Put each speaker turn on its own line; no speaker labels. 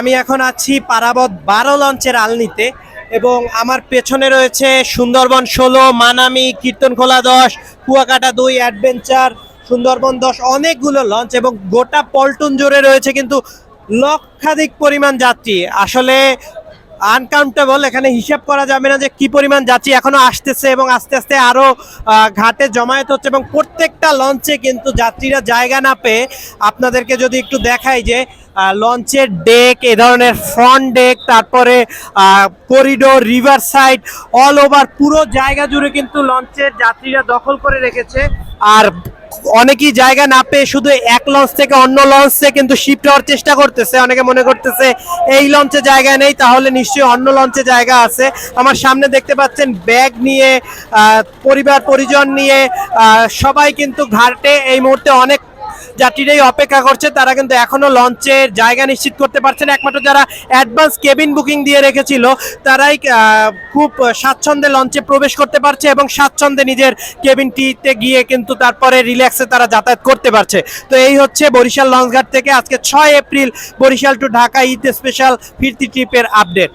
আমি এখন আছি পারাবত বারো লঞ্চের আলনিতে এবং আমার পেছনে রয়েছে সুন্দরবন ষোলো, মানামি, কীর্তনখোলা দশ, কুয়াকাটা দুই, অ্যাডভেঞ্চার, সুন্দরবন দশ, অনেকগুলো লঞ্চ এবং গোটা পল্টন জুড়ে রয়েছে কিন্তু লক্ষাধিক পরিমাণ যাত্রী। আসলে আনকাউন্টেবল এখানে হিসাব করা যাবে না যে কি পরিমাণ যাত্রী এখনও আসতেছে এবং আস্তে আস্তে আরও ঘাটে জমায়েত হচ্ছে এবং প্রত্যেকটা লঞ্চে কিন্তু যাত্রীরা জায়গা না পেয়ে আপনাদেরকে যদি একটু দেখাই যে লঞ্চের ডেক এ ধরনের ফ্রন্ট ডেক তারপরে corridor river side all over পুরো জায়গা জুড়ে কিন্তু লঞ্চের যাত্রীরা দখল করে রেখেছে। আর অনেকেই জায়গা না পেয়ে শুধু এক লঞ্চ থেকে অন্য লঞ্চে কিন্তু শিফট হওয়ার চেষ্টা করতেছে। অনেকে মনে করতেছে, এই লঞ্চে জায়গা নেই, তাহলে নিশ্চয়ই অন্য লঞ্চে জায়গা আছে। আমার সামনে দেখতে পাচ্ছেন ব্যাগ নিয়ে পরিবার পরিজন নিয়ে সবাই কিন্তু ঘাটে এই মুহূর্তে অনেক যাত্রীরাই অপেক্ষা করছে, তারা কিন্তু এখনও লঞ্চের জায়গা নিশ্চিত করতে পারছে না। একমাত্র যারা অ্যাডভান্স কেবিন বুকিং দিয়ে রেখেছিল, তারাই খুব স্বাচ্ছন্দ্যে লঞ্চে প্রবেশ করতে পারছে এবং স্বাচ্ছন্দ্যে নিজের কেবিনটিতে গিয়ে কিন্তু তারপরে রিল্যাক্সে তারা যাতায়াত করতে পারছে। তো এই হচ্ছে বরিশাল লঞ্চঘাট থেকে আজকে ছয় April Barishal to Dhaka Eid special ফিরতি ট্রিপের আপডেট